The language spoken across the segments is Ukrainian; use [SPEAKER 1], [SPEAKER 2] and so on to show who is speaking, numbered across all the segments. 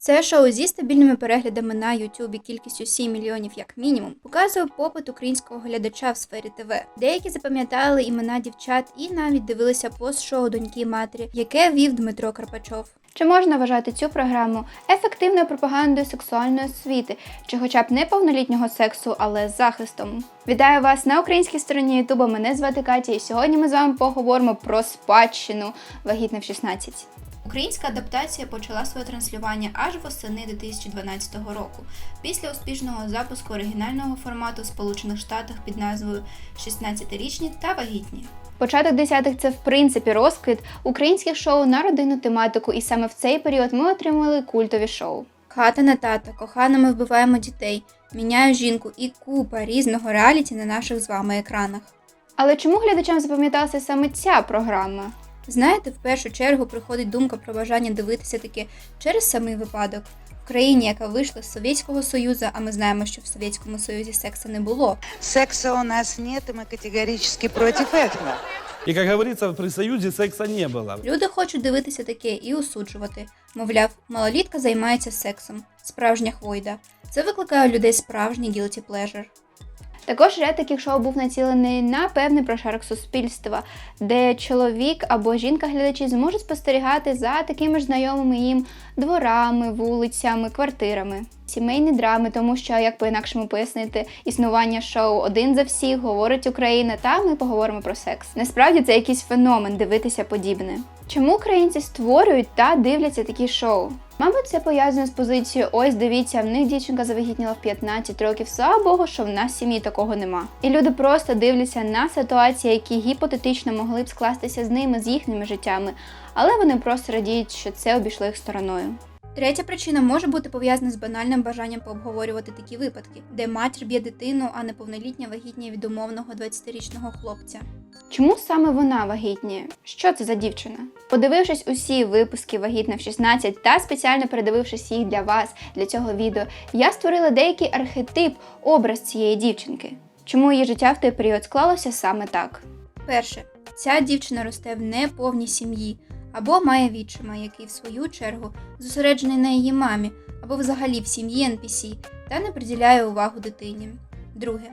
[SPEAKER 1] Це шоу зі стабільними переглядами на Ютубі кількістю 7 мільйонів як мінімум показує попит українського глядача в сфері ТВ. Деякі запам'ятали імена дівчат і навіть дивилися пост-шоу доньки матері, яке вів Дмитро Карпачов. Чи можна вважати цю програму ефективною пропагандою сексуальної освіти, чи хоча б не повнолітнього сексу, але з захистом? Вітаю вас на українській стороні Ютуба. Мене звати Катя, і сьогодні ми з вами поговоримо про спадщину вагітна в 16. Українська адаптація почала своє транслювання аж восени 2012 року, після успішного запуску оригінального формату в Сполучених Штатах під назвою «16-річні та вагітні. Початок десятих це в принципі розквіт українських шоу на родинну тематику, і саме в цей період ми отримали культові шоу. Хата на тата, кохана, ми вбиваємо дітей, міняю жінку і купа різного реаліті на наших з вами екранах. Але чому глядачам запам'яталася саме ця програма? Знаєте, в першу чергу приходить думка про бажання дивитися таке через самий випадок. В країні, яка вийшла з Совєтського Союзу, а ми знаємо, що в Совєтському Союзі секса не було.
[SPEAKER 2] Секса у нас нет, и мы категорически против этого.
[SPEAKER 3] И, как говорится, при Союзе секса не было.
[SPEAKER 1] Люди хочуть дивитися таке і осуджувати. Мовляв, малолітка займається сексом, справжня хвойда. Це викликає у людей справжній guilty pleasure. Також ряд таких шоу був націлений на певний прошарок суспільства, де чоловік або жінка-глядачі зможуть спостерігати за такими ж знайомими їм дворами, вулицями, квартирами. Сімейні драми, тому що як по-інакшому пояснити існування шоу один за всіх говорить Україна, та ми поговоримо про секс. Насправді це якийсь феномен дивитися подібне. Чому українці створюють та дивляться такі шоу? Мабуть, це пов'язано з позицією ось дивіться, в них дівчинка завагітніла в 15 років. Слава Богу, що в нас сім'ї такого нема. І люди просто дивляться на ситуації, які гіпотетично могли б скластися з ними, з їхніми життями, але вони просто радіють, що це обійшло їх стороною. Третя причина може бути пов'язана з банальним бажанням пообговорювати такі випадки, де матір б'є дитину, а неповнолітня вагітніє від умовного 20-річного хлопця. Чому саме вона вагітніє? Що це за дівчина? Подивившись усі випуски вагітна в 16 та спеціально передивившись їх для вас, для цього відео, я створила деякий архетип, образ цієї дівчинки. Чому її життя в той період склалося саме так? Перше, ця дівчина росте в неповній сім'ї або має відчима, який в свою чергу зосереджений на її мамі, або взагалі в сім'ї NPC та не приділяє увагу дитині. Друге,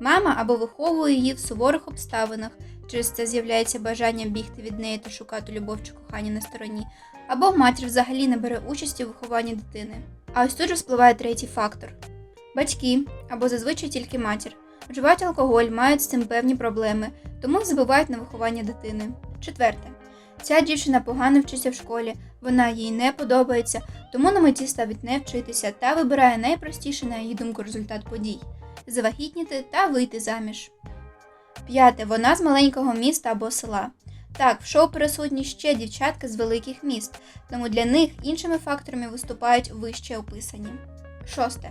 [SPEAKER 1] мама або виховує її в суворих обставинах, через це з'являється бажання бігти від неї та шукати любов чи кохання на стороні, або матір взагалі не бере участі у вихованні дитини. А ось тут же спливає третій фактор: батьки або зазвичай тільки матір. Вживають алкоголь, мають з цим певні проблеми, тому забувають на виховання дитини. Четверте. Ця дівчина погано вчиться в школі, вона їй не подобається, тому на меті ставить не вчитися та вибирає найпростіший, на її думку, результат подій завагітніти та вийти заміж. П'яте. Вона з маленького міста або села. Так, в шоу присутні ще дівчатки з великих міст, тому для них іншими факторами виступають вище описані. Шосте.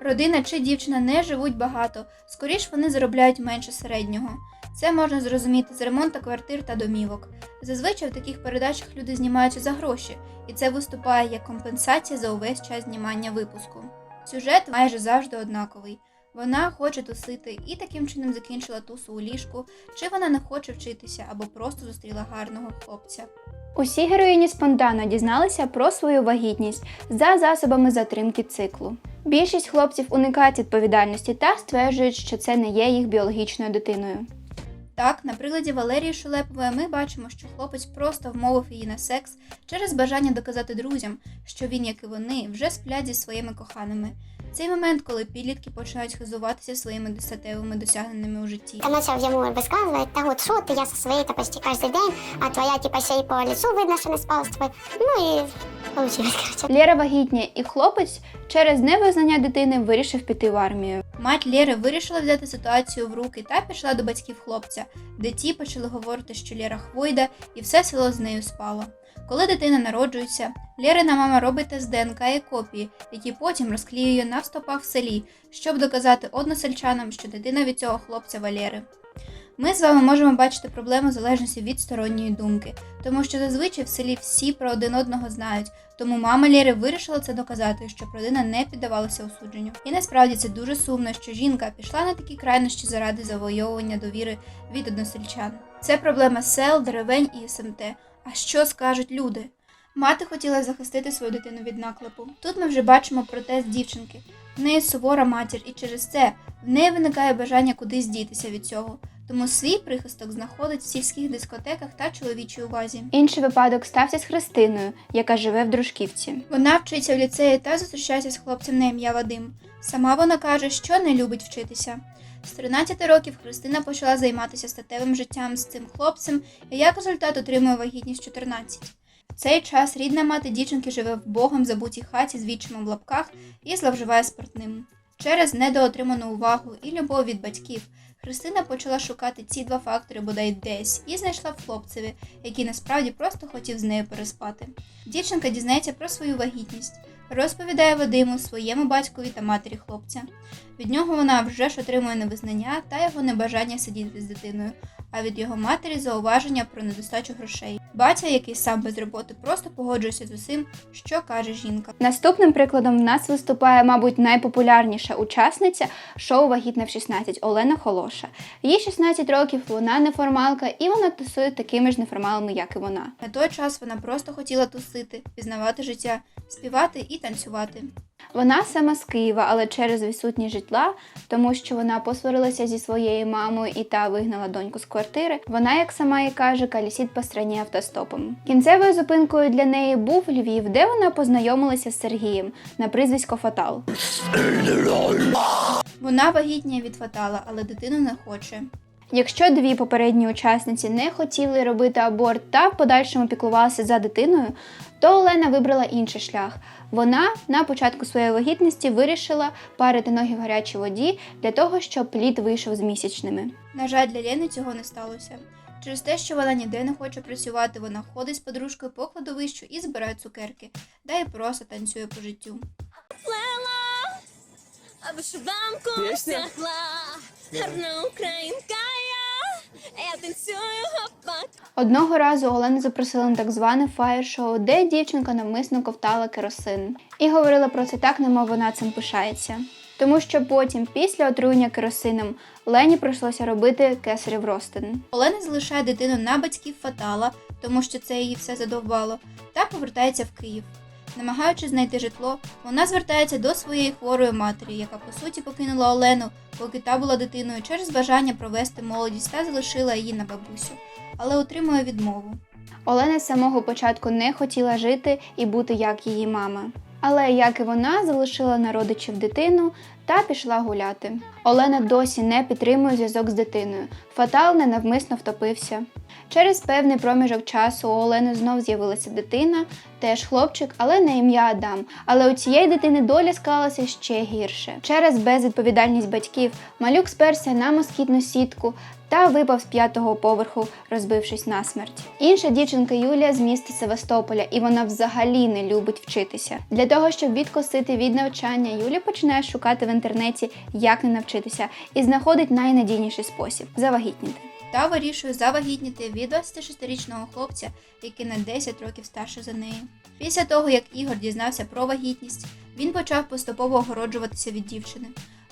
[SPEAKER 1] Родина чи дівчина не живуть багато, скоріш вони заробляють менше середнього. Це можна зрозуміти з ремонту квартир та домівок. Зазвичай в таких передачах люди знімаються за гроші, і це виступає як компенсація за увесь час знімання випуску. Сюжет майже завжди однаковий. Вона хоче тусити і таким чином закінчила тусу у ліжку, чи вона не хоче вчитися або просто зустріла гарного хлопця. Усі героїні спонтанно дізналися про свою вагітність за засобами затримки циклу. Більшість хлопців уникають відповідальності та стверджують, що це не є їх біологічною дитиною. Так, на прикладі Валерії Шулепової ми бачимо, що хлопець просто вмовив її на секс через бажання доказати друзям, що він, як і вони, вже сплять зі своїми коханими. Цей момент, коли підлітки починають хизуватися своїми десятевими досягненнями у житті.
[SPEAKER 4] Та почав йому висказувати, та от що ти, я со своєю та почти кожен день, а твоя типа ще й по лицу видно, що не спала з тобою. Ну і получилось, короче.
[SPEAKER 1] Лєра вагітня, і хлопець через невизнання дитини вирішив піти в армію. Мать Лєри вирішила взяти ситуацію в руки та пішла до батьків хлопця, де ті почали говорити, що Лєра хвойда, і все село з нею спало. Коли дитина народжується, Лєрина мама робить тест ДНК і копії, які потім розклеює на стопах в селі, щоб доказати односельчанам, що дитина від цього хлопця Валєри. Ми з вами можемо бачити проблему залежності від сторонньої думки, тому що зазвичай в селі всі про один одного знають, тому мама Лєри вирішила це доказати, щоб родина не піддавалася осудженню. І насправді це дуже сумно, що жінка пішла на такі крайнощі заради завойовування довіри від односельчан. Це проблема сел, деревень і СМТ. А що скажуть люди? Мати хотіла захистити свою дитину від наклепу. Тут ми вже бачимо протест дівчинки. В неї сувора матір, і через це в неї виникає бажання кудись дітися від цього. Тому свій прихисток знаходить в сільських дискотеках та чоловічій увазі. Інший випадок стався з Христиною, яка живе в Дружківці. Вона вчиться в ліцеї та зустрічається з хлопцем на ім'я Вадим. Сама вона каже, що не любить вчитися. З 13 років Христина почала займатися статевим життям з цим хлопцем і як результат отримує вагітність 14. В цей час рідна мати дівчинки живе в богом забутій хаті з відчимом в лапках і зловживає спиртним. Через недоотриману увагу і любов від батьків Христина почала шукати ці два фактори бодай десь і знайшла в хлопцеві, який насправді просто хотів з нею переспати. Дівчинка дізнається про свою вагітність, розповідає Вадиму своєму батькові та матері хлопця. Від нього вона вже ж отримує невизнання та його небажання сидіти з дитиною, а від його матері зауваження про недостачу грошей. Батя, який сам без роботи, просто погоджується з усім, що каже жінка. Наступним прикладом в нас виступає, мабуть, найпопулярніша учасниця шоу Вагітна в 16 Олена Холоша. Їй 16 років, вона неформалка, і вона тусує такими ж неформалами, як і вона. На той час вона просто хотіла тусити, пізнавати життя, співати і танцювати. Вона сама з Києва, але через відсутність житла, тому що вона посварилася зі своєю мамою і та вигнала доньку з квартири. Вона, як сама і каже, калісіть по страні автостопом. Кінцевою зупинкою для неї був Львів, де вона познайомилася з Сергієм на прізвисько Фатал. Вона вагітніє від Фатала, але дитину не хоче. Якщо дві попередні учасниці не хотіли робити аборт та в подальшому піклувалися за дитиною, то Олена вибрала інший шлях. Вона на початку своєї вагітності вирішила парити ноги в гарячій воді для того, щоб плід вийшов з місячними. На жаль, для Лени цього не сталося. Через те, що вона ніде не хоче працювати, вона ходить з подружкою по кладовищу і збирає цукерки, да й просто танцює по життю.
[SPEAKER 5] плела, а вишиванку втягла. Гарна українка
[SPEAKER 1] Одного разу Олену запросили на так зване фаєр-шоу, де дівчинка навмисно ковтала керосин. І говорила про це так, немов вона цим пишається. Тому що потім, після отруєння керосином, Лені прийшлося робити кесарів розтин. Олена залишає дитину на батьків Фатала, тому що це її все задовбало, та повертається в Київ. Намагаючись знайти житло, вона звертається до своєї хворої матері, яка по суті покинула Олену, поки та була дитиною через бажання провести молодість та залишила її на бабусю, але отримує відмову. Олена з самого початку не хотіла жити і бути як її мама. Але як і вона залишила на родичів дитину та пішла гуляти. Олена досі не підтримує зв'язок з дитиною. Фатал ненавмисно втопився. Через певний проміжок часу у Олени знов з'явилася дитина, теж хлопчик, але на ім'я Адам. Але у цієї дитини доля склалася ще гірше. Через безвідповідальність батьків малюк сперся на москітну сітку та випав з п'ятого поверху, розбившись насмерть. Інша дівчинка Юлія з міста Севастополя, і вона взагалі не любить вчитися. Для того, щоб відкосити від навчання, Юлія починає шукати в інтернеті, як не навчитися, і знаходить найнадійніший спосіб завагітніти. Та вирішує завагітніти від 26-річного хлопця, який на 10 років старше за неї. Після того, як Ігор дізнався про вагітність, він почав поступово огороджуватися від дівчини.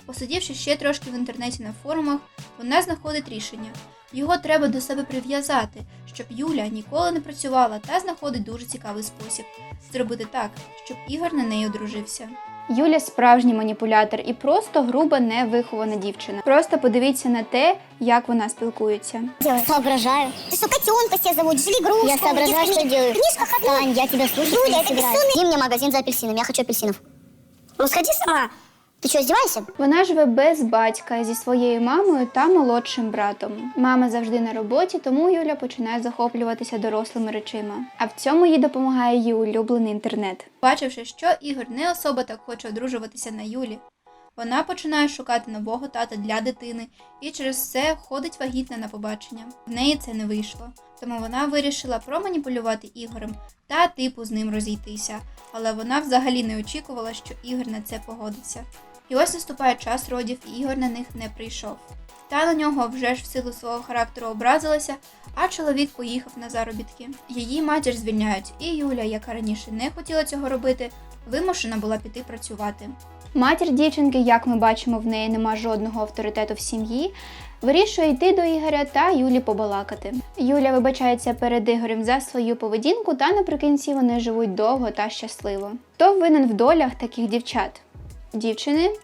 [SPEAKER 1] Посидівши ще трошки в інтернеті на форумах, вона знаходить рішення. Його треба до себе прив'язати, щоб Юля ніколи не працювала та знаходить дуже цікавий спосіб зробити так, щоб Ігор на неї одружився. Юля справжній маніпулятор і просто груба невихована дівчина. Просто подивіться на те, як вона спілкується.
[SPEAKER 4] Делаю. Соображаю. Ты что, котенка себе зовут, жили игрушку. Я соображаю, что делаю. Книжка ходила. Тань, я тебя слушаю. Юля, это бессонный. Иди мне магазин за апельсинами, я хочу апельсинов. Ну, сходи сама. Ты что, издеваешься?
[SPEAKER 1] Вона живе без батька зі своєю мамою та молодшим братом. Мама завжди на роботі, тому Юля починає захоплюватися дорослими речима. А в цьому їй допомагає її улюблений інтернет. Бачивши, що Ігор не особа так хоче одружуватися на Юлі, вона починає шукати нового тата для дитини і через це ходить вагітна на побачення. В неї це не вийшло, тому вона вирішила проманіпулювати Ігорем та типу з ним розійтися. Але вона взагалі не очікувала, що Ігор на це погодиться. І ось наступає час родів, і Ігор на них не прийшов. Та на нього вже ж в силу свого характеру образилася, а чоловік поїхав на заробітки. Її матір звільняють, і Юля, яка раніше не хотіла цього робити, вимушена була піти працювати. Матір дівчинки, як ми бачимо, в неї нема жодного авторитету в сім'ї. Вирішує йти до Ігоря та Юлі побалакати. Юля вибачається перед Ігорем за свою поведінку, та наприкінці вони живуть довго та щасливо. Хто винен в долях таких дівчат? Дівчини?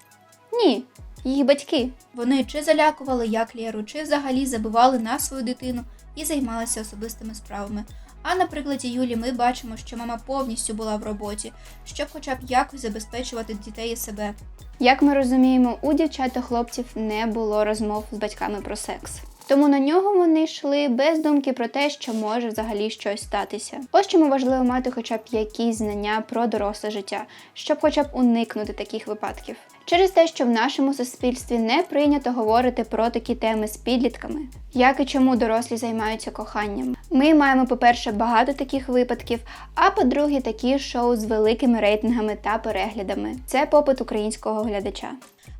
[SPEAKER 1] Ні, їх батьки. Вони чи залякували як Лєру, чи взагалі забивали на свою дитину і займалися особистими справами. А на прикладі Юлі ми бачимо, що мама повністю була в роботі, щоб хоча б якось забезпечувати дітей і себе. Як ми розуміємо, у дівчат та хлопців не було розмов з батьками про секс. Тому на нього вони йшли без думки про те, що може взагалі щось статися. Ось чому важливо мати хоча б якісь знання про доросле життя, щоб хоча б уникнути таких випадків. Через те, що в нашому суспільстві не прийнято говорити про такі теми з підлітками, як і чому дорослі займаються коханням. Ми маємо, по-перше, багато таких випадків, а по-друге, такі шоу з великими рейтингами та переглядами. Це попит українського глядача.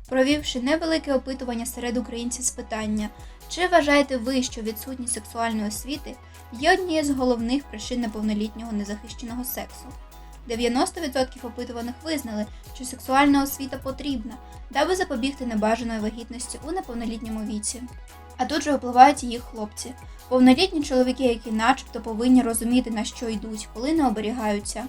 [SPEAKER 1] Провівши невелике опитування серед українців з питання, чи вважаєте ви, що відсутність сексуальної освіти є однією з головних причин неповнолітнього незахищеного сексу? 90% опитуваних визнали, що сексуальна освіта потрібна, даби запобігти небажаної вагітності у неповнолітньому віці. А тут же впливають їх хлопці, повнолітні чоловіки, які начебто повинні розуміти, на що йдуть, коли не оберігаються.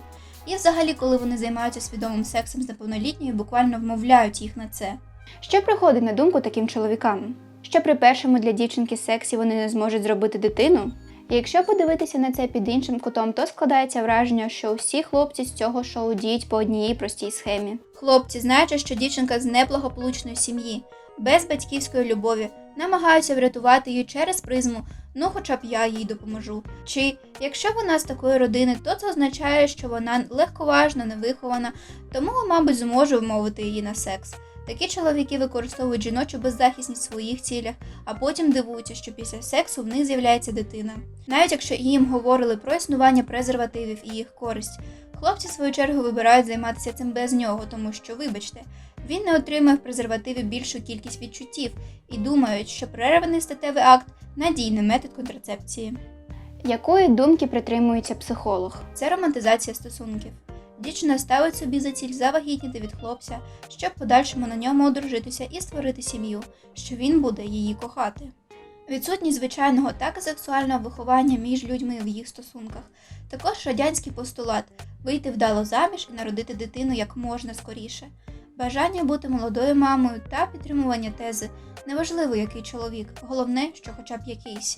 [SPEAKER 1] І взагалі, коли вони займаються свідомим сексом з неповнолітньою, буквально вмовляють їх на це. Що приходить на думку таким чоловікам? Що при першому для дівчинки сексі вони не зможуть зробити дитину? І якщо подивитися на це під іншим кутом, то складається враження, що усі хлопці з цього шоу діють по одній простій схемі. Хлопці, знаючи, що дівчинка з неблагополучної сім'ї, без батьківської любові, намагаються врятувати її через призму, ну хоча б я їй допоможу. Чи якщо вона з такої родини, то це означає, що вона легковажна, невихована, тому, мабуть, зможу вмовити її на секс. Такі чоловіки використовують жіночу беззахисність в своїх цілях, а потім дивуються, що після сексу в них з'являється дитина. Навіть якщо їм говорили про існування презервативів і їх користь, хлопці в свою чергу вибирають займатися цим без нього, тому що, вибачте, він не отримує в презервативі більшу кількість відчуттів і думають, що перерваний статевий акт надійний метод контрацепції. Якої думки притримується психолог? Це романтизація стосунків. Дівчина ставить собі за ціль завагітніти від хлопця, щоб подальшому на ньому одружитися і створити сім'ю, що він буде її кохати. Відсутність звичайного та сексуального виховання між людьми в їх стосунках, також радянський постулат вийти вдало заміж і народити дитину як можна скоріше, бажання бути молодою мамою та підтримування тези неважливо, який чоловік, головне, що хоча б якийсь.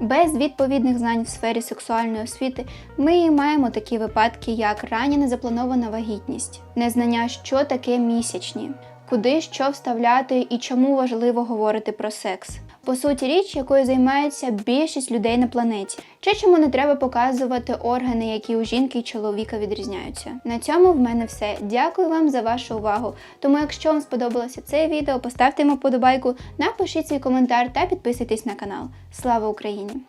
[SPEAKER 1] Без відповідних знань в сфері сексуальної освіти ми маємо такі випадки, як рання незапланована вагітність, незнання, що таке місячні, куди що вставляти і чому важливо говорити про секс. По суті, річ, якою займається більшість людей на планеті, чи чому не треба показувати органи, які у жінки і чоловіка відрізняються. На цьому в мене все. Дякую вам за вашу увагу. Тому, якщо вам сподобалося це відео, поставте йому подобайку, напишіть свій коментар та підписуйтесь на канал. Слава Україні!